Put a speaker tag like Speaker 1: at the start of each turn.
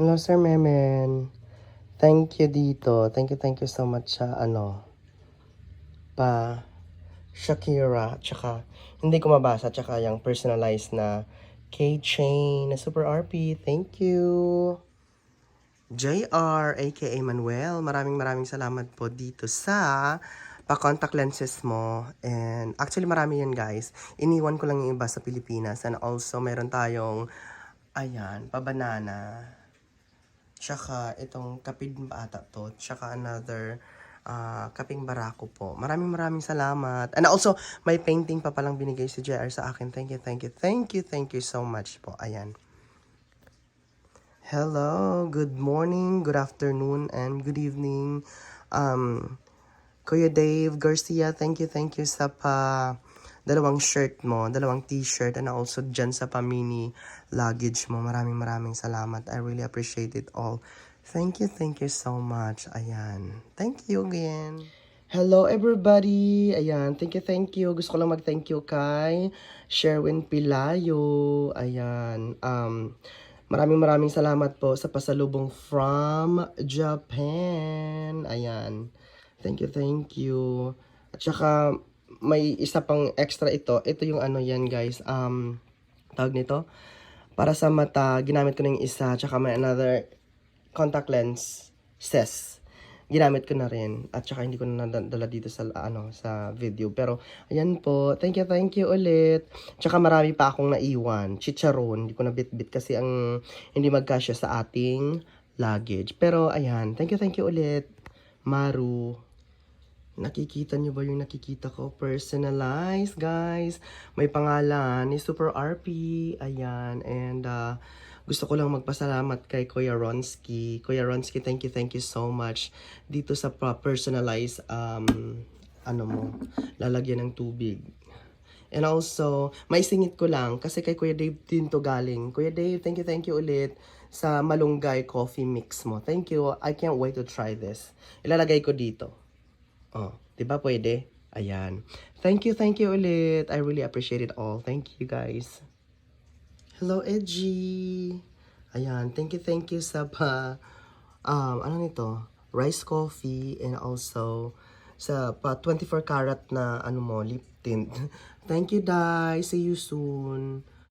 Speaker 1: Hello, Sir Memen. Thank you dito. Thank you, thank you so much sa ano, pa Shakira, tsaka hindi ko mabasa, tsaka yung personalized na keychain na Super RP. Thank you. JR, aka Manuel, maraming maraming salamat po dito sa pa-contact lenses mo. And actually marami yan guys. Iniwan ko lang yung iba sa Pilipinas. And also meron tayong, ayan, pa-banana. Tsaka itong kapid ata to. Tsaka another ah, kaping barako po. Maraming maraming salamat. And also, may painting pa palang binigay si JR sa akin. Thank you, thank you, thank you, thank you so much po. Ayan. Hello, good morning, good afternoon, and good evening. Um, Kuya Dave Garcia, thank you, thank you sa pa dalawang shirt mo, dalawang t-shirt, and also dyan sa pa-mini luggage mo. Maraming maraming salamat. I really appreciate it all. Thank you, thank you so much. Ayan. Thank you again. Hello everybody! Ayan, thank you, thank you. Gusto ko lang mag-thank you kay Sherwin Pilayo. Ayan, um, maraming maraming salamat po sa pasalubong from Japan. Ayan, thank you, thank you. At saka, may isa pang extra ito. Ito yung ano yan guys, um, tawag nito. Para sa mata, ginamit ko na yung isa. Tsaka may another contact lens, ses ginamit ko na rin. At saka hindi ko na nadala dito sa ano sa video. Pero ayan po. Thank you thank you ulit. Tsaka marami pa akong naiwan. Chicharon. Hindi ko na bit-bit kasi ang hindi magkasya sa ating luggage. Pero ayan. Thank you thank you ulit. Maru Nakikita niyo ba yung nakikita ko? Personalized, guys. May pangalan ni Super RP. Ayan. And uh, gusto ko lang magpasalamat kay Kuya Ronsky. Kuya Ronsky, thank you, thank you so much. Dito sa personalized, um, ano mo, lalagyan ng tubig. And also, may singit ko lang kasi kay Kuya Dave din to galing. Kuya Dave, thank you, thank you ulit sa malunggay coffee mix mo. Thank you. I can't wait to try this. Ilalagay ko dito. Oh, 'di ba pwede? Ayan. Thank you, thank you ulit. I really appreciate it all. Thank you guys. Hello, Edgy. Ayan, thank you, thank you sa pa um ano nito? Rice coffee and also sa pa 24 karat na ano mo lip tint. Thank you, Dai. See you soon.